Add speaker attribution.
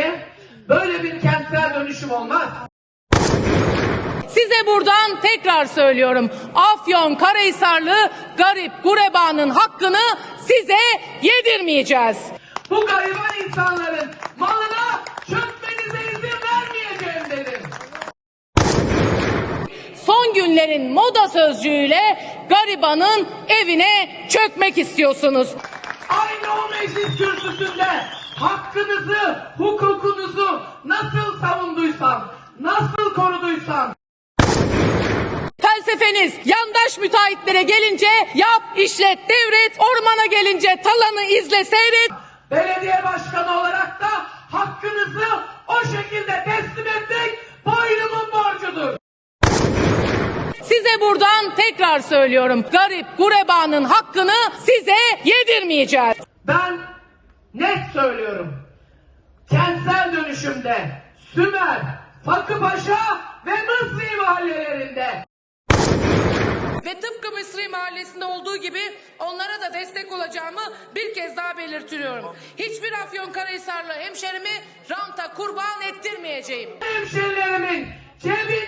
Speaker 1: diye böyle bir kentsel dönüşüm olmaz.
Speaker 2: Size buradan tekrar söylüyorum. Afyon Karahisarlı garip gurebanın hakkını size yedirmeyeceğiz.
Speaker 1: Bu gariban insanların malına çökmenize izin vermeyeceğim dedim.
Speaker 2: Son günlerin moda sözcüğüyle garibanın evine çökmek istiyorsunuz.
Speaker 1: Aynı o meclis kürsüsünde hakkınızı,
Speaker 2: Felsefeniz yandaş müteahhitlere gelince yap, işlet, devret, ormana gelince talanı izle, seyret.
Speaker 1: belediye başkanı olarak da hakkınızı o şekilde teslim etmek boynumun borcudur.
Speaker 2: Size buradan tekrar söylüyorum. Garip gurebanın hakkını size yedirmeyeceğiz.
Speaker 1: Ben net söylüyorum. Kentsel dönüşümde Sümer, Fakıpaşa ve Mısri mahallelerinde
Speaker 2: Ve tıpkı Mısri Mahallesi'nde olduğu gibi onlara da destek olacağımı bir kez daha belirtiyorum. Hiçbir Afyonkarahisarlı hemşerimi ranta kurban ettirmeyeceğim.
Speaker 1: hemşerilerimin cebinden